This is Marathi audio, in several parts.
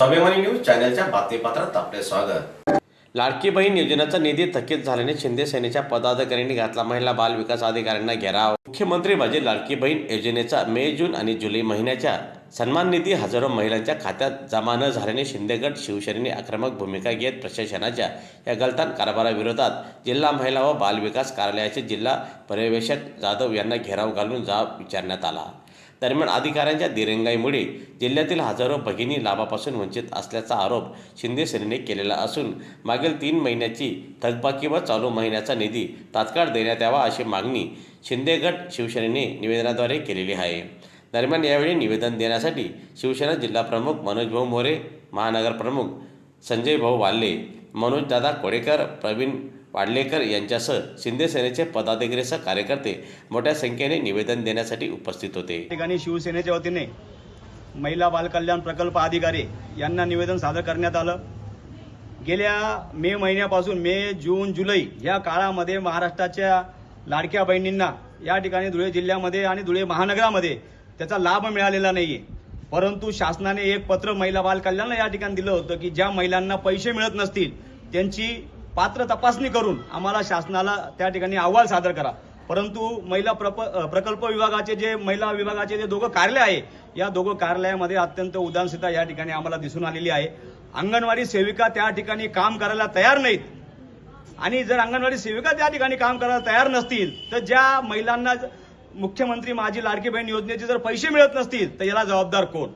स्वाभिमानी न्यूज चॅनलच्या बातमीपत्रात आपले स्वागत. लाडकी बहीण योजनेचा निधी थकीत झाल्याने शिंदे सेनेच्या पदाधिकाऱ्यांनी घातला. महिला बाल विकास अधिकाऱ्यांना घेराव. मुख्यमंत्री माझी लाडकी बहीण योजनेचा मे जून आणि जुलै महिन्याच्या सन्मान निधी हजारो महिलांच्या खात्यात जमा न झाल्याने शिंदेगड शिवसेनेने आक्रमक भूमिका घेत प्रशासनाच्या या गलतान कारभाराविरोधात जिल्हा महिला व बाल विकास कार्यालयाचे जिल्हा पर्यवेक्षक जाधव यांना घेराव घालून जाब विचारण्यात आला. दरम्यान अधिकाऱ्यांच्या दिरंगाईमुळे जिल्ह्यातील हजारो भगिनी लाभापासून वंचित असल्याचा आरोप शिंदे सेनेने केलेला असून मागील तीन महिन्याची थकबाकी व चालू महिन्याचा निधी तात्काळ देण्यात यावा अशी मागणी शिंदेगड शिवसेनेने निवेदनाद्वारे केलेली आहे. दरम्यान यावेळी निवेदन देण्यासाठी शिवसेना जिल्हाप्रमुख मनोजभाऊ मोरे महानगर प्रमुख संजय भाऊ वाल्ले मनोजदादा कोडेकर प्रवीण वाडलेकर यांच्यासह शिंदे सेनेचे पदाधिकारीसह कार्यकर्ते मोठ्या संख्येने निवेदन देण्यासाठी उपस्थित होते. ठिकाणी शिवसेनेच्या वतीने महिला बालकल्याण प्रकल्प अधिकारी यांना निवेदन सादर करण्यात आलं. गेल्या मे महिन्यापासून मे जून जुलै या काळामध्ये महाराष्ट्राच्या लाडक्या बहिणींना या ठिकाणी धुळे जिल्ह्यामध्ये आणि धुळे महानगरामध्ये त्याचा लाभ मिळालेला नाही आहे परंतु शासनाने एक पत्र महिला बालकल्याणला या ठिकाणी दिलं होतं की ज्या महिलांना पैसे मिळत नसतील त्यांची पात्र तपासणी करून आम्हाला शासनाला त्या ठिकाणी अहवाल सादर करा. परंतु महिला प्रप प्रकल्प विभागाचे जे महिला विभागाचे जे दोघं कार्यालय आहे या दोघं कार्यालयामध्ये अत्यंत उदासीनता या ठिकाणी आम्हाला दिसून आलेली आहे. अंगणवाडी सेविका त्या ठिकाणी काम करायला तयार नाहीत. आणि जर अंगणवाडी सेविका त्या ठिकाणी काम करायला तयार नसतील तर ज्या महिलांना मुख्यमंत्री माझी लाडकी बहीण योजनेचे जर पैसे मिळत नसतील तर याला जबाबदार कोण?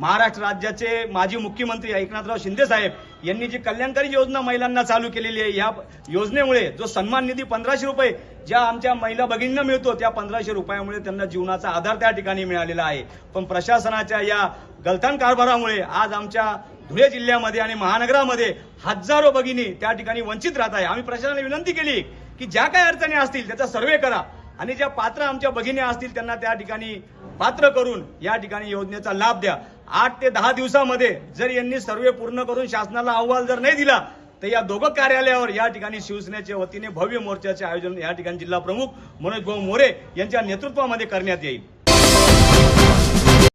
महाराष्ट्र राज्याचे माजी मुख्यमंत्री एकनाथराव शिंदे साहेब यांनी जी कल्याणकारी योजना महिलांना चालू केलेली आहे या योजनेमुळे जो सन्मान निधी पंधराशे रुपये ज्या आमच्या महिला भगिनींना मिळतो त्या पंधराशे रुपयामुळे त्यांना जीवनाचा आधार त्या ठिकाणी मिळालेला आहे. पण प्रशासनाच्या या गलथान कारभारामुळे आज आमच्या धुळे जिल्ह्यामध्ये आणि महानगरामध्ये हजारो भगिनी त्या ठिकाणी वंचित राहत आहे. आम्ही प्रशासनाला विनंती केली की ज्या काही अडचणी असतील त्याचा सर्वे करा आणि ज्या पात्र आमच्या भगिनी असतील त्यांना त्या ठिकाणी पात्र करून या ठिकाणी योजनेचा लाभ द्या. आठ ते दहा दिवसामध्ये जर यांनी सर्वे पूर्ण करून शासनाला अहवाल जर नाही दिला तर या दोघं कार्यालयावर या ठिकाणी शिवसेनेच्या वतीने भव्य मोर्चाचे आयोजन या ठिकाणी जिल्हा प्रमुख मनोज भाऊ मोरे यांच्या नेतृत्वामध्ये करण्यात येईल.